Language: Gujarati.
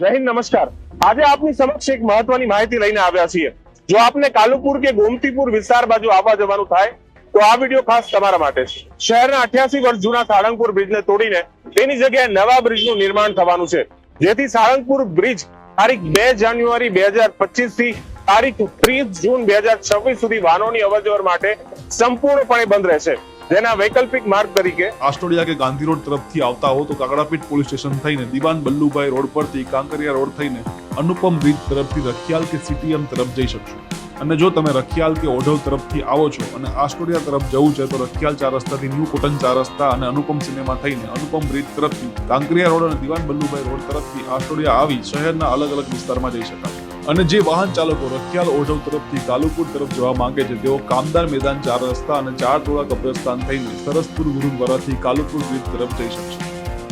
જય હિન્દ, નમસ્કાર. આજે આપની સમક્ષ એક મહત્વની માહિતી લઈને આવ્યા છીએ. જો આપને કાલુપુર કે ગોમતીપુર વિસ્તાર બાજુ આવવા જવાનું થાય, તો આ વીડિયો ખાસ તમારા માટે છે. શહેરના અઠ્યાસી વર્ષ જૂના સાળંગપુર બ્રિજને તોડીને તેની જગ્યાએ નવા બ્રિજનું નિર્માણ થવાનું છે. જેથી સાળંગપુર બ્રિજ તારીખ બે જાન્યુઆરી બે હજાર પચીસથી તારીખ ત્રીસ જૂન બે હજાર છવ્વીસ સુધી વાહનોની અવરજવર માટે સંપૂર્ણપણે બંધ રહેશે. જેના વૈકલ્પિક માર્ગ તરીકે આસ્ટોડિયા કે ગાંધી રોડ તરફથી આવતા હો તો કાગડાપીઠ પોલીસ સ્ટેશન થઈને, દિવાન બલ્લુભાઈ રોડ પરથી, કાંકરિયા રોડ થઈને, અનુપમ બ્રિજ તરફથી રખિયાલ કે સીટીએમ તરફ જઈ શકશો. અને જો તમે રખિયાલ કે ઓઢવ તરફથી આવો છો અને આસ્ટોડિયા તરફ જવું છે, તો રખિયાલ ચાર રસ્તાથી ન્યૂ કોટન ચાર રસ્તા અને અનુપમ સિનેમા થઈને, અનુપમ બ્રિજ તરફથી કાંકરિયા રોડ અને દિવાન બલ્લુભાઈ રોડ તરફથી આસ્ટોડિયા આવી શહેરના અલગ અલગ વિસ્તારમાં જઈ શકાય અને જે વાહન ચાલકો રખિયાલ ઓઢવ તરફથી કાલુપુર તરફ જવા માંગે છે, તેઓ કામદાર મેદાન ચાર રસ્તા અને ચાર ટોળા કબ્રસ્તાન થઈને સરસપુર ગુરુદ્વારાથી કાલુપુર બ્રિજ તરફ જઈ શકશે.